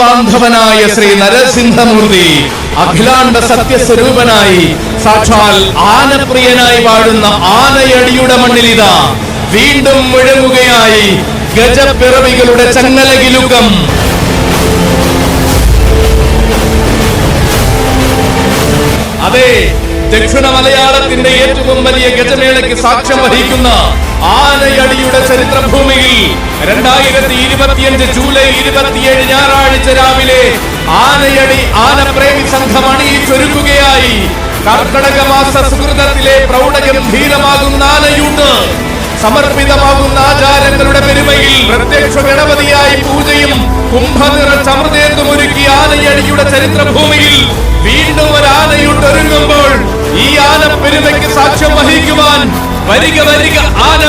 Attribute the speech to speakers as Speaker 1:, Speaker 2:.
Speaker 1: ബാന്ധവനായ ശ്രീ നരസിംഹമൂർത്തി അഖിലാണ്ട സത്യസ്വരൂപനായി സാക്ഷാൽ ആനപ്രിയനായി വാഴുന്ന ആനയടിയുടെ മണ്ണിലിതാ. വീണ്ടും മുഴങ്ങുകയായി ഗജപ്പിറവികളുടെ ചങ്ങലകിലുകം. അതെ ദക്ഷിണ മലയാളത്തിന്റെ ഏറ്റവും വലിയ ഗജമേളയ്ക്ക് സാക്ഷ്യം വഹിക്കുന്ന ആനയടിയുടെ ചരിത്രഭൂമിയിൽ രണ്ടായിരത്തി ഇരുപത്തിയഞ്ച് ജൂലൈ ഇരുപത്തിയേഴ് ഞായറാഴ്ച രാവിലെ ആനയടി ആനപ്രേമി സംഘം അണിയിച്ചൊരുക്കുകയായി. കർക്കടക മാസ സുഹൃതത്തിലെ പ്രൗഢഗംഭീരമാകുന്ന ആനയൂട്ട് സമർപ്പിതമാകുന്ന ആചാരങ്ങളുടെ പെരുമയിൽ പ്രത്യക്ഷ ഗണപതിയായി പൂജയും കുംഭനിറ ചമൃതേന്തും ഒരുക്കി ആനയടിയുടെ ചരിത്രഭൂമിയിൽ വീണ്ടും ഒരു ആനയുട്ടൊരുങ്ങുമ്പോൾ ഈ ആന പെരുമയ്ക്ക് സാക്ഷ്യം വഹിക്കുവാൻ വരിക വരിക ആന